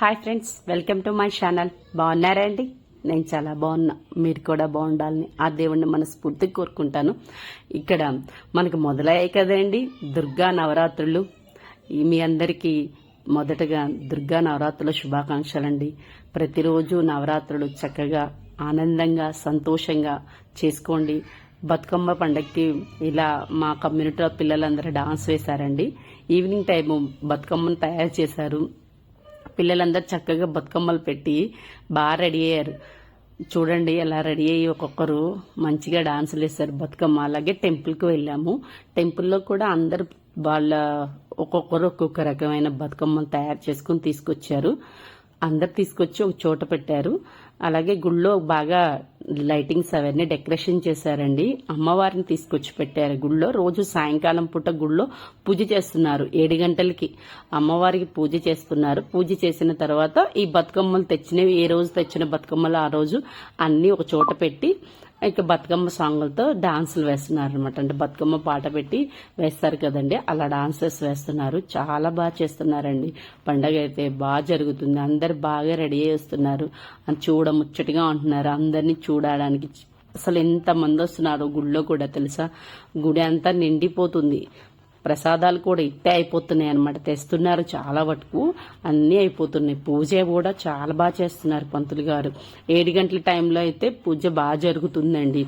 Hi friends welcome to my channel. బాగున్నారా అండి? నేను చాలా బాగున్నా. మీరు కూడా బాగుండాలని ఆ దేవుణ్ణి మనస్ఫూర్తిగా కోరుకుంటాను. ఇక్కడ మనకు మొదలయ్యాయి కదండి దుర్గా నవరాత్రులు. మీ అందరికీ మొదటగా దుర్గా నవరాత్రుల శుభాకాంక్షలండి. ప్రతిరోజు నవరాత్రులు చక్కగా ఆనందంగా సంతోషంగా చేసుకోండి. బతుకమ్మ పండగకి ఇలా మా కమ్యూనిటీలో పిల్లలందరూ డాన్స్ వేశారండి. ఈవినింగ్ టైము బతుకమ్మను తయారు చేశారు. పిల్లలందరూ చక్కగా బతుకమ్మలు పెట్టి బాగా రెడీ అయ్యారు. చూడండి ఎలా రెడీ అయ్యి ఒక్కొక్కరు మంచిగా డాన్సులు వేశారు బతుకమ్మ. అలాగే టెంపుల్కి వెళ్ళాము. టెంపుల్లో కూడా అందరు వాళ్ళ ఒక్కొక్కరు ఒక్కొక్క రకమైన బతుకమ్మలు తయారు చేసుకుని తీసుకొచ్చారు. అందరు తీసుకొచ్చి ఒక చోట పెట్టారు. అలాగే గుళ్ళో బాగా లైటింగ్స్ అవన్నీ డెకరేషన్ చేశారండి. అమ్మవారిని తీసుకొచ్చి పెట్టారు గుళ్ళో. రోజు సాయంకాలం పూట గుళ్ళో పూజ చేస్తున్నారు ఏడు గంటలకి. అమ్మవారికి పూజ చేస్తున్నారు. పూజ చేసిన తర్వాత ఈ బతుకమ్మలు తెచ్చినవి ఏ రోజు తెచ్చిన బతుకమ్మలు ఆ రోజు అన్నీ ఒక చోట పెట్టి ఇక బతుకమ్మ సాంగులతో డాన్సులు వేస్తున్నారు అనమాట అంటే బతుకమ్మ పాట పెట్టి వేస్తారు కదండి. అలా డాన్సెస్ వేస్తున్నారు. చాలా బాగా చేస్తున్నారండి. పండగ అయితే బాగా జరుగుతుంది. అందరు బాగా రెడీ చేస్తున్నారు వస్తున్నారు. అని చూడ ముచ్చటగా ఉంటున్నారు. అందరినీ చూడడానికి అసలు ఎంత మంది వస్తున్నారు గుళ్ళో కూడా తెలుసా? గుడి అంతా నిండిపోతుంది. ప్రసాదాలు కూడా ఇట్టే అయిపోతున్నాయి అనమాట తెస్తున్నారు చాలా వరకు. అన్నీ అయిపోతున్నాయి. పూజ కూడా చాలా బాగా చేస్తున్నారు పంతులు గారు. ఏడు గంటల టైంలో అయితే పూజ బాగా జరుగుతుందండి.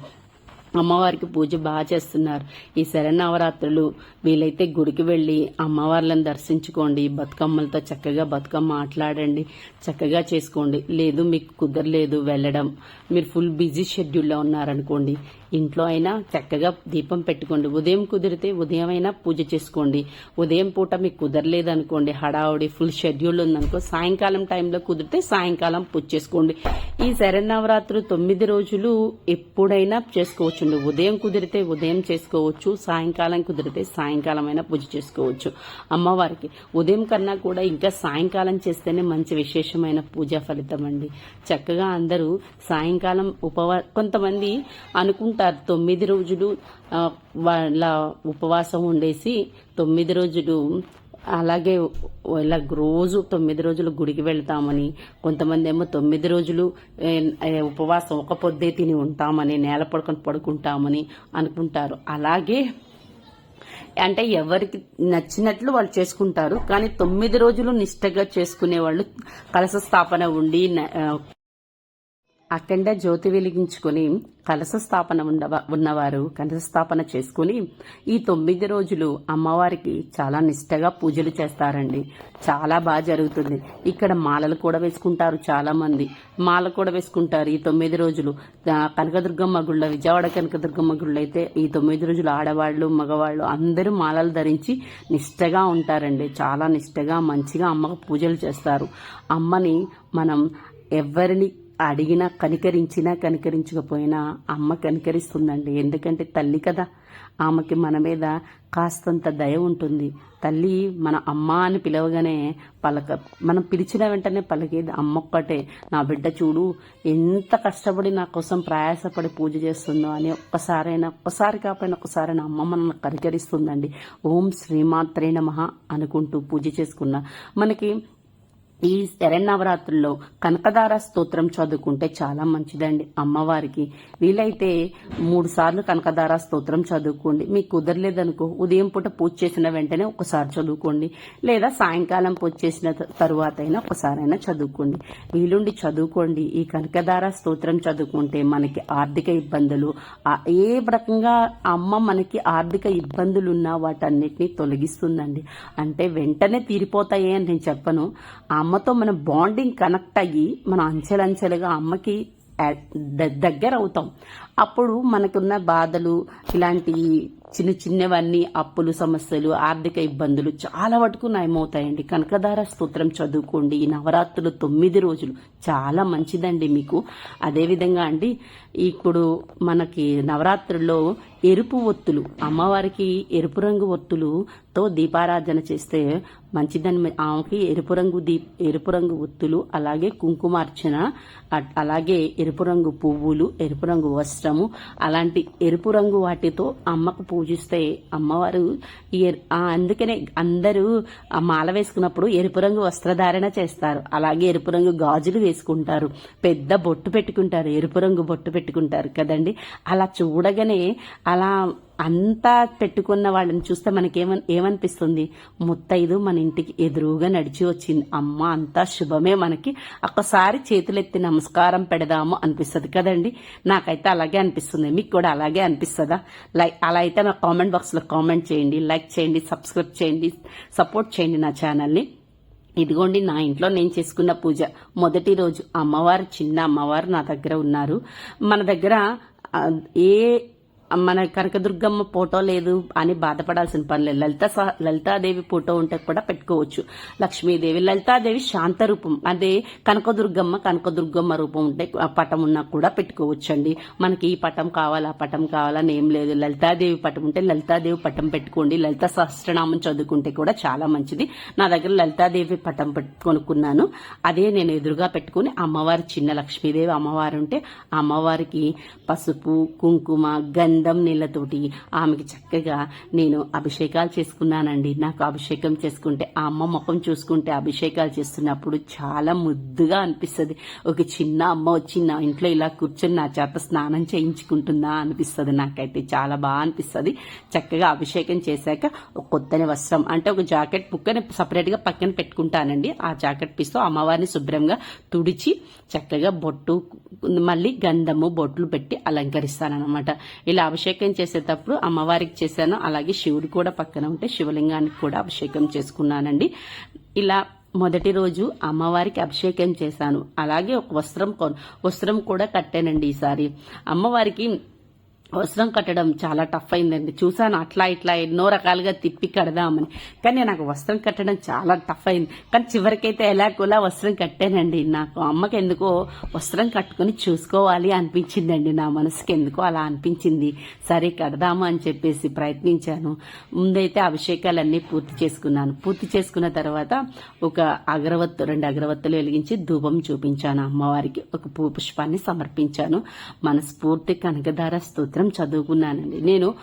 అమ్మవారికి పూజ బాగా చేస్తున్నారు. ఈ శరణవరాత్రులు వీలైతే గుడికి వెళ్ళి అమ్మవార్లను దర్శించుకోండి. బతుకమ్మలతో చక్కగా బతుకమ్మ ఆటలాడండి. చక్కగా చేసుకోండి. లేదు మీకు కుదరలేదు వెళ్ళడం. మీరు ఫుల్ బిజీ షెడ్యూల్లో ఉన్నారనుకోండి. ఇంట్లో అయినా చక్కగా దీపం పెట్టుకోండి. ఉదయం కుదిరితే ఉదయం అయినా పూజ చేసుకోండి. ఉదయం పూట మీకు కుదరలేదు అనుకోండి హడావుడి ఫుల్ షెడ్యూల్ ఉందనుకో సాయంకాలం టైంలో కుదిరితే సాయంకాలం పూజ చేసుకోండి. ఈ శరన్నవరాత్రి తొమ్మిది రోజులు ఎప్పుడైనా చేసుకోవచ్చు ఉదయం కుదిరితే ఉదయం చేసుకోవచ్చు సాయంకాలం కుదిరితే సాయంకాలం అయినా పూజ చేసుకోవచ్చు. అమ్మవారికి ఉదయం కన్నా కూడా ఇంకా సాయంకాలం చేస్తేనే మంచి విశేషమైన పూజా ఫలితం అండి. చక్కగా అందరూ సాయంకాలం ఉపవా కొంతమంది అనుకుంటారు తొమ్మిది రోజులు వాళ్ళ ఉపవాసం ఉండేసి తొమ్మిది రోజులు అలాగే ఇలా రోజు తొమ్మిది రోజులు గుడికి వెళ్తామని కొంతమంది ఏమో తొమ్మిది రోజులు ఉపవాసం ఒక పొద్దే తిని ఉంటామని నేల పడుకొని పడుకుంటామని అనుకుంటారు. అలాగే అంటే ఎవరికి నచ్చినట్లు వాళ్ళు చేసుకుంటారు కానీ తొమ్మిది రోజులు నిష్టగా చేసుకునే వాళ్ళు కలశ స్థాపన ఉండి అఖండ జ్యోతి వెలిగించుకొని కలశ స్థాపన ఉండవ ఉన్నవారు కలశ స్థాపన చేసుకుని ఈ తొమ్మిది రోజులు అమ్మవారికి చాలా నిష్టగా పూజలు చేస్తారండి. చాలా బాగా జరుగుతుంది. ఇక్కడ మాలలు కూడా వేసుకుంటారు చాలామంది. మాల కూడా వేసుకుంటారు ఈ తొమ్మిది రోజులు. కనకదుర్గమ్మ గుళ్ళ విజయవాడ కనకదుర్గమ్మ గుళ్ళు అయితే ఈ తొమ్మిది రోజులు ఆడవాళ్ళు మగవాళ్ళు అందరూ మాలలు ధరించి నిష్టగా ఉంటారండి. చాలా నిష్టగా మంచిగా అమ్మకు పూజలు చేస్తారు. అమ్మని మనం ఎవరిని అడిగినా కనికరించినా కనికరించకపోయినా అమ్మ కనికరిస్తుందండి. ఎందుకంటే తల్లి కదా. ఆమెకి మన మీద కాస్తంత దయ ఉంటుంది. తల్లి మన అమ్మ అని పిలవగానే పలక మనం పిలిచిన వెంటనే పలికేది అమ్మ ఒక్కటే నా బిడ్డ చూడు ఎంత కష్టపడి నా కోసం ప్రయాసపడి పూజ చేస్తుందో అని ఒక్కసారైనా ఒక్కసారి కాకపోయినా ఒక్కసారైనా అమ్మ మనల్ని కనికరిస్తుందండి. ఓం శ్రీమాత్రే నమ అనుకుంటూ పూజ చేసుకున్న మనకి ఈ శరణవరాత్రుల్లో కనకదార స్తోత్రం చదువుకుంటే చాలా మంచిదండి అమ్మవారికి. వీలైతే మూడు సార్లు కనకదార స్తోత్రం చదువుకోండి. మీకు కుదరలేదనుకో ఉదయం పూట పూజ చేసిన వెంటనే ఒకసారి చదువుకోండి. లేదా సాయంకాలం పూజ చేసిన తరువాత అయినా ఒకసారైనా చదువుకోండి. వీలుండి చదువుకోండి. ఈ కనకదార స్తోత్రం చదువుకుంటే మనకి ఆర్థిక ఇబ్బందులు ఏ రకంగా అమ్మ మనకి ఆర్థిక ఇబ్బందులు ఉన్నా వాటన్నిటిని తొలగిస్తుందండి. అంటే వెంటనే తీరిపోతాయి అని నేను చెప్పను. అమ్మ అమ్మతో మన బాండింగ్ కనెక్ట్ అయ్యి మనం అంచెలంచెలుగా అమ్మకి దగ్గర అవుతాం అప్పుడు మనకున్న బాధలు ఇలాంటి చిన్న చిన్నవన్నీ అప్పులు సమస్యలు ఆర్థిక ఇబ్బందులు చాలా వరకు నయమవుతాయండి. కనకదార స్తోత్రం చదువుకోండి. ఈ నవరాత్రులు తొమ్మిది రోజులు చాలా మంచిదండి మీకు. అదేవిధంగా అండి ఇప్పుడు మనకి నవరాత్రుల్లో ఎరుపు ఒత్తులు అమ్మవారికి ఎరుపు రంగు ఒత్తులుతో దీపారాధన చేస్తే మంచిదని ఆమెకి ఎరుపు రంగు దీప్ ఎరుపు రంగు ఒత్తులు అలాగే కుంకుమార్చన అలాగే ఎరుపు రంగు పువ్వులు ఎరుపు రంగు వస్త్రము అలాంటి ఎరుపు రంగు వాటితో అమ్మకు పూజ పూజిస్తే అమ్మవారు అందుకనే అందరూ ఆ మాల వేసుకున్నప్పుడు ఎరుపు రంగు వస్త్రధారణ చేస్తారు. అలాగే ఎరుపు రంగు గాజులు వేసుకుంటారు. పెద్ద బొట్టు పెట్టుకుంటారు. ఎరుపు రంగు బొట్టు పెట్టుకుంటారు కదండి? అలా చూడగానే అలా అంతా పెట్టుకున్న వాళ్ళని చూస్తే మనకేమ ఏమనిపిస్తుంది? ముత్తైదు మన ఇంటికి ఎదురుగా నడిచి వచ్చింది. అమ్మ అంతా శుభమే మనకి. ఒక్కసారి చేతులెత్తి నమస్కారం పెడదాము అనిపిస్తుంది కదండి. నాకైతే అలాగే అనిపిస్తుంది. మీకు కూడా అలాగే అనిపిస్తుందా? లైక్ అలా అయితే నా కామెంట్ బాక్స్లో కామెంట్ చేయండి. లైక్ చేయండి సబ్స్క్రైబ్ చేయండి సపోర్ట్ చేయండి నా ఛానల్ని. ఇదిగోండి నా ఇంట్లో నేను చేసుకున్న పూజ. మొదటి రోజు అమ్మవారు చిన్న అమ్మవారు నా దగ్గర ఉన్నారు. మన దగ్గర ఏ మన కనకదుర్గమ్మ ఫోటో లేదు అని బాధపడాల్సిన పని లేదు. లలిత సహ- లలితాదేవి ఫోటో ఉంటే కూడా పెట్టుకోవచ్చు. లక్ష్మీదేవి లలితాదేవి శాంత రూపం. అదే కనకదుర్గమ్మ కనకదుర్గమ్మ రూపం ఉంటే ఆ పటం ఉన్నా కూడా పెట్టుకోవచ్చు అండి మనకి ఈ పటం కావాలా ఆ పటం కావాలని ఏం లేదు. లలితాదేవి పటం ఉంటే లలితాదేవి పటం పెట్టుకోండి. లలిత సహస్రనామం చదువుకుంటే కూడా చాలా మంచిది. నా దగ్గర లలితాదేవి పటం పెట్టు కొనుక్కున్నాను. అదే నేను ఎదురుగా పెట్టుకుని అమ్మవారి చిన్న లక్ష్మీదేవి అమ్మవారు ఉంటే ఆ అమ్మవారికి పసుపు కుంకుమ గంధ నీళ్ళతోటి ఆమెకి చక్కగా నేను అభిషేకాలు చేసుకున్నానండి. నాకు అభిషేకం చేసుకుంటే ఆ అమ్మ ముఖం చూసుకుంటే అభిషేకాలు చేస్తున్నప్పుడు చాలా ముద్దుగా అనిపిస్తుంది. ఒక చిన్న అమ్మ వచ్చి నా ఇంట్లో ఇలా కూర్చొని నా చేత స్నానం చేయించుకుంటుందా అనిపిస్తుంది నాకైతే. చాలా బాగా అనిపిస్తుంది. చక్కగా అభిషేకం చేశాక ఒక కొత్తని వస్త్రం అంటే ఒక జాకెట్ పుక్కని సపరేట్గా పక్కన పెట్టుకుంటానండి. ఆ జాకెట్ పీస్తో అమ్మవారిని శుభ్రంగా తుడిచి చక్కగా బొట్టు మళ్ళీ గంధము బొట్లు పెట్టి అలంకరిస్తానన్నమాట. ఇలా అభిషేకం చేసేటప్పుడు అమ్మవారికి చేశాను. అలాగే శివుడు కూడా పక్కన ఉంటే శివలింగానికి కూడా అభిషేకం చేసుకున్నానండి. ఇలా మొదటి రోజు అమ్మవారికి అభిషేకం చేశాను. అలాగే ఒక వస్త్రం కొను వస్త్రం కూడా కట్టానండి ఈసారి. అమ్మవారికి వస్త్రం కట్టడం చాలా టఫ్ అయిందండి. చూసాను అట్లా ఇట్లా ఎన్నో రకాలుగా తిప్పి కడదామని. కానీ నాకు వస్త్రం కట్టడం చాలా టఫ్ అయింది. కానీ చివరికైతే ఎలాగోలా వస్త్రం కట్టానండి. నాకు అమ్మకి ఎందుకో వస్త్రం కట్టుకుని చూసుకోవాలి అనిపించిందండి. నా మనసుకి ఎందుకో అలా అనిపించింది. సరే కడదాము అని చెప్పేసి ప్రయత్నించాను. ముందైతే అభిషేకాలన్నీ పూర్తి చేసుకున్నాను. పూర్తి చేసుకున్న తర్వాత ఒక అగరవత్తు రెండు అగరవత్తులు వెలిగించి ధూపం చూపించాను. అమ్మవారికి ఒక పూ పుష్పాన్ని సమర్పించాను. మనస్ఫూర్తి కనకధార స్తోత్రం. చదువుకున్నానండి. నేను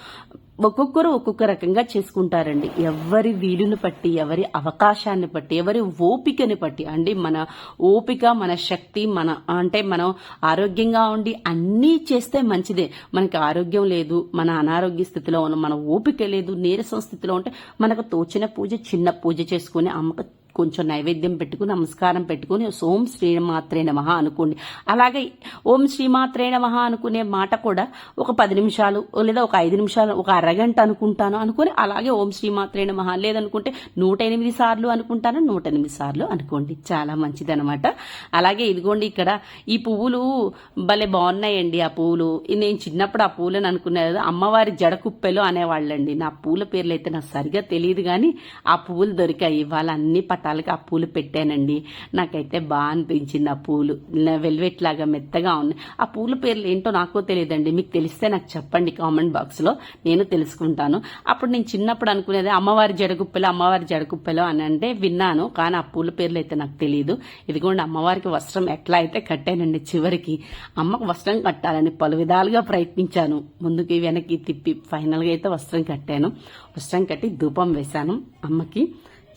ఒక్కొక్కరు ఒక్కొక్క రకంగా చేసుకుంటారండి. ఎవరి వీలును బట్టి ఎవరి అవకాశాన్ని బట్టి ఎవరి ఓపికని బట్టి. అండి మన ఓపిక మన శక్తి మన అంటే మనం ఆరోగ్యంగా ఉండి అన్నీ చేస్తే మంచిదే. మనకి ఆరోగ్యం లేదు మన అనారోగ్య స్థితిలో ఉన్న మన ఓపిక లేదు నీరసం స్థితిలో ఉంటే మనకు తోచిన పూజ చిన్న పూజ చేసుకుని అమ్మకు కొంచెం నైవేద్యం పెట్టుకుని నమస్కారం పెట్టుకుని ఓం శ్రీమాత్రే నమ అనుకోండి. అలాగే ఓం శ్రీమాత్రే నమ అనుకునే మాట కూడా ఒక పది నిమిషాలు లేదా ఒక ఐదు నిమిషాలు ఒక అరగంట అనుకుంటాను అనుకుని అలాగే ఓం శ్రీమాత్రే నమ లేదనుకుంటే నూట ఎనిమిది సార్లు అనుకుంటాను నూట ఎనిమిది సార్లు అనుకోండి. చాలా మంచిది అనమాట అలాగే ఇదిగోండి ఇక్కడ ఈ పువ్వులు భలే బాగున్నాయండి ఆ పువ్వులు. నేను చిన్నప్పుడు ఆ పూలను అనుకునేది అమ్మవారి జడకుప్పెలు అనేవాళ్ళండి. నా పూల పేర్లు అయితే నాకు సరిగా తెలియదు కానీ ఆ పువ్వులు దొరికాయి. వాళ్ళన్నీ అన్ని రకాలుగా ఆ పూలు పెట్టానండి. నాకైతే బాగా అనిపించింది ఆ పూలు. వెల్వెట్ లాగా మెత్తగా ఉన్నాయి ఆ పూల పేర్లు ఏంటో నాకు తెలియదండి. మీకు తెలిస్తే నాకు చెప్పండి కామెంట్ బాక్స్లో. నేను తెలుసుకుంటాను. అప్పుడు నేను చిన్నప్పుడు అనుకునేది అమ్మవారి జడగుప్పెలు అమ్మవారి జడగుప్పలు అని అంటే విన్నాను. కానీ ఆ పూల పేర్లు అయితే నాకు తెలియదు ఇదిగోండి అమ్మవారికి వస్త్రం ఎట్లా అయితే కట్టానండి చివరికి. అమ్మకు వస్త్రం కట్టాలని పలు విధాలుగా ప్రయత్నించాను. ముందుకి వెనక్కి తిప్పి ఫైనల్గా అయితే వస్త్రం కట్టాను. వస్త్రం కట్టి ధూపం వేశాను అమ్మకి.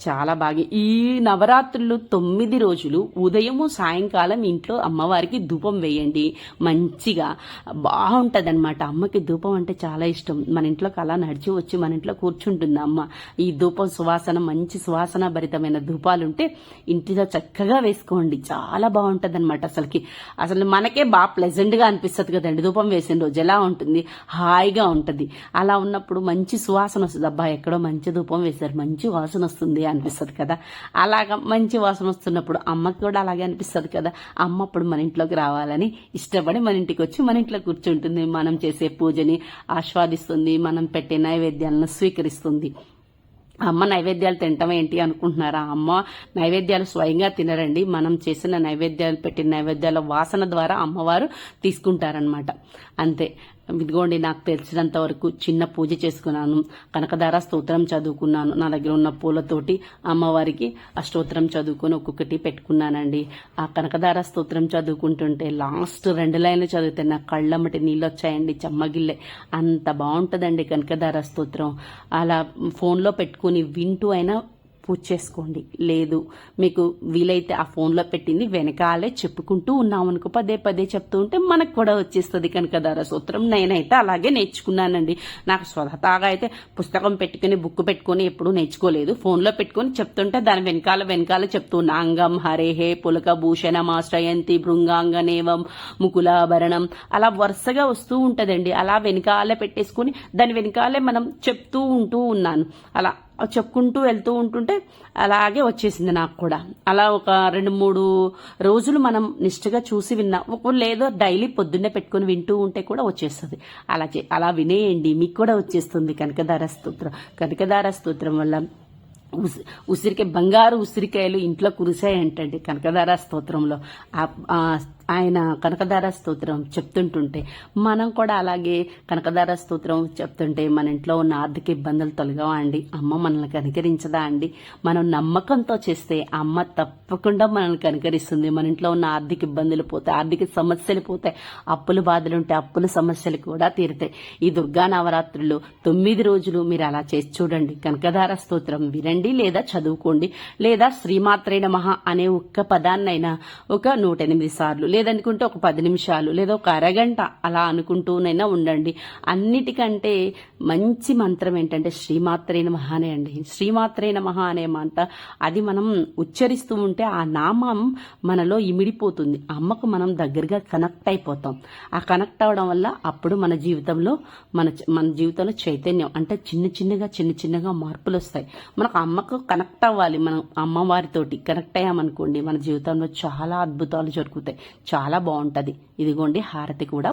చాలా బాగా. ఈ నవరాత్రులు తొమ్మిది రోజులు ఉదయము సాయంకాలం ఇంట్లో అమ్మవారికి ధూపం వేయండి. మంచిగా బాగుంటది అనమాట అమ్మకి ధూపం అంటే చాలా ఇష్టం. మన ఇంట్లోకి అలా నడిచి వచ్చి మన ఇంట్లో కూర్చుంటుంది అమ్మ. ఈ ధూపం సువాసన మంచి సువాసన భరితమైన ధూపాలు ఉంటే ఇంటిలో చక్కగా వేసుకోండి. చాలా బాగుంటుంది అనమాట అసలుకి. అసలు మనకే బాగా ప్లెజెంట్గా అనిపిస్తుంది కదండి. ధూపం వేసిన రోజు ఎలా ఉంటుంది? హాయిగా ఉంటుంది. అలా ఉన్నప్పుడు మంచి సువాసన వస్తుంది. అబ్బా ఎక్కడో మంచి ధూపం వేశారు. మంచి వాసన వస్తుంది అనిపిస్తుంది కదా. అలాగా మంచి వాసన వస్తున్నప్పుడు అమ్మకి కూడా అలాగే అనిపిస్తుంది కదా. అమ్మ అప్పుడు మన ఇంట్లోకి రావాలని ఇష్టపడి మన ఇంటికి వచ్చి మన ఇంట్లో కూర్చుంటుంది. మనం చేసే పూజని ఆస్వాదిస్తుంది. మనం పెట్టే నైవేద్యాలను స్వీకరిస్తుంది. అమ్మ నైవేద్యాలు తినటం ఏంటి అనుకుంటున్నారా? అమ్మ నైవేద్యాలు స్వయంగా తినరండి. మనం చేసిన నైవేద్యాలు పెట్టిన నైవేద్యాల వాసన ద్వారా అమ్మవారు తీసుకుంటారనమాట అంతే. ఇదిగోండి నాకు తెలిసినంత వరకు చిన్న పూజ చేసుకున్నాను. కనకదార స్తోత్రం చదువుకున్నాను. నా దగ్గర ఉన్న పూలతోటి అమ్మవారికి ఆ స్తోత్రం చదువుకొని ఒక్కొక్కటి పెట్టుకున్నానండి. ఆ కనకదార స్తోత్రం చదువుకుంటుంటే లాస్ట్ రెండు లైన్లు చదివితే నా కళ్ళమ్మటి నీళ్ళు వచ్చాయండి చెమ్మగిల్లే. అంత బాగుంటుందండి కనకదార స్తోత్రం. అలా ఫోన్లో పెట్టుకుని వింటూ అయినా పూజ చేసుకోండి. లేదు మీకు వీలైతే ఆ ఫోన్లో పెట్టింది వెనకాలే చెప్పుకుంటూ ఉన్నాం అనుకో పదే పదే చెప్తూ ఉంటే మనకు కూడా వచ్చేస్తుంది కనకదార సూత్రం. నేనైతే అలాగే నేర్చుకున్నానండి. నాకు స్వతహాగా అయితే పుస్తకం పెట్టుకుని బుక్ పెట్టుకొని ఎప్పుడూ నేర్చుకోలేదు. ఫోన్లో పెట్టుకొని చెప్తుంటే దాని వెనకాల వెనకాల చెప్తున్నా అంగం హరేహే పులక భూషణమాశ్రయంతి భృంగాంగనేవం ముకులాభరణం. అలా వరుసగా వస్తూ ఉంటదండి. అలా వెనకాలే పెట్టేసుకుని దాని వెనకాలే మనం చెప్తూ ఉంటూ ఉన్నాను. అలా చెప్పుకుంటూ వెళ్తూ ఉంటుంటే అలాగే వచ్చేసింది నాకు కూడా. అలా ఒక రెండు మూడు రోజులు మనం నిష్ఠగా చూసి విన్నా ఒక లేదో డైలీ పొద్దున్నే పెట్టుకుని వింటూ ఉంటే కూడా వచ్చేస్తుంది. అలా చే అలా వినేయండి మీకు కూడా వచ్చేస్తుంది కనకదార స్తోత్రం. కనకదార స్తోత్రం వల్ల ఉసి ఉసిరికాయ బంగారు ఉసిరికాయలు ఇంట్లో కురిసాయంటండి కనకదార స్తోత్రంలో. ఆ ఆయన కనకదార స్తోత్రం చెప్తుంటుంటే మనం కూడా అలాగే కనకదార స్తోత్రం చెప్తుంటే మన ఇంట్లో ఉన్న ఆర్థిక ఇబ్బందులు తొలగవా అండి అమ్మ మనల్ని కనికరించదా అండి? మనం నమ్మకంతో చేస్తే అమ్మ తప్పకుండా మనల్ని కనికరిస్తుంది. మన ఇంట్లో ఉన్న ఆర్థిక ఇబ్బందులు పోతాయి ఆర్థిక సమస్యలు పోతాయి. అప్పుల బాధలు ఉంటే అప్పుల సమస్యలు కూడా తీరుతాయి. ఈ దుర్గా నవరాత్రులు తొమ్మిది రోజులు మీరు అలా చేసి చూడండి. కనకదార స్తోత్రం వినండి లేదా చదువుకోండి. లేదా శ్రీమాత్రైన మహా అనే ఒక్క పదాన్నైనా ఒక నూట ఎనిమిది సార్లు లేదనుకుంటే ఒక పది నిమిషాలు లేదా ఒక అరగంట అలా అనుకుంటూనైనా ఉండండి. అన్నిటికంటే మంచి మంత్రం ఏంటంటే శ్రీమాత్రే మహానే అనే అండి. శ్రీమాత్రైన మహా అనే మంట అది మనం ఉచ్చరిస్తూ ఉంటే ఆ నామం మనలో ఇమిడిపోతుంది. అమ్మకు మనం దగ్గరగా కనెక్ట్ అయిపోతాం. ఆ కనెక్ట్ అవడం వల్ల అప్పుడు మన జీవితంలో మన మన జీవితంలో చైతన్యం అంటే చిన్న చిన్నగా చిన్న చిన్నగా మార్పులు వస్తాయి. మనకు అమ్మకు కనెక్ట్ అవ్వాలి. మనం అమ్మవారితోటి కనెక్ట్ అయ్యామనుకోండి మన జీవితంలో చాలా అద్భుతాలు జరుగుతాయి. చాలా బాగుంటది. ఇదిగోండి హారతి కూడా